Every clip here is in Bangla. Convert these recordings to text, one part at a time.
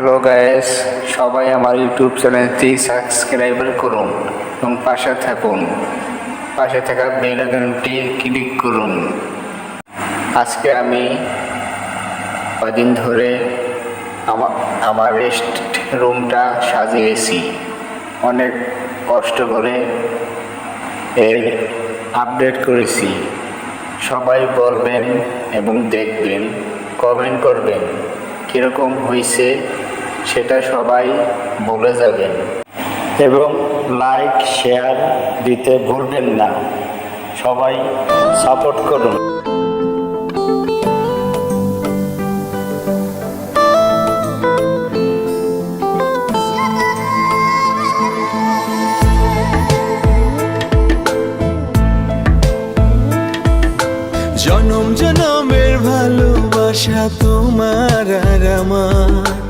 হ্যালো গায়েস সবাই আমার ইউটিউব চ্যানেলটি সাবস্ক্রাইব করুন এবং পাশে থাকুন। পাশে থাকা বেল আইকনটি ক্লিক করুন। আজকে আমি কদিন ধরে আমার রেস্ট রুমটা সাজিয়েছি। অনেক কষ্ট করে এর আপডেট করেছি। সবাই বলবেন এবং দেখবেন কমেন্ট করবেন, কীরকম হয়েছে সেটা সবাই বলে যাবেন। এবং লাইক, শেয়ার দিতে ভুলবেন না। সবাই সাপোর্ট করুন। জনম জনমের ভালোবাসা তোমার আর আমার।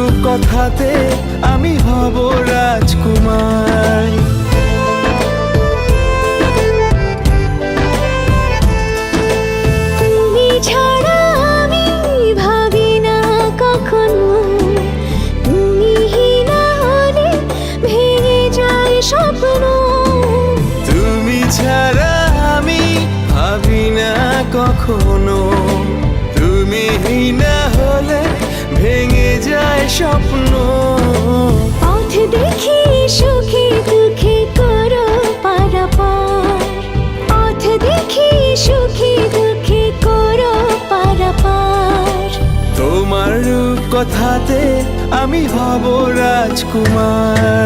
কথাতে আমি হব রাজকুমার। কখনো। স্বপ্ন। পথ দেখি সুখে দুঃখে করো পারাপার। পথ দেখি সুখে দুঃখে করো পারাপার। তোমার রূপ কথাতে আমি হব রাজকুমার।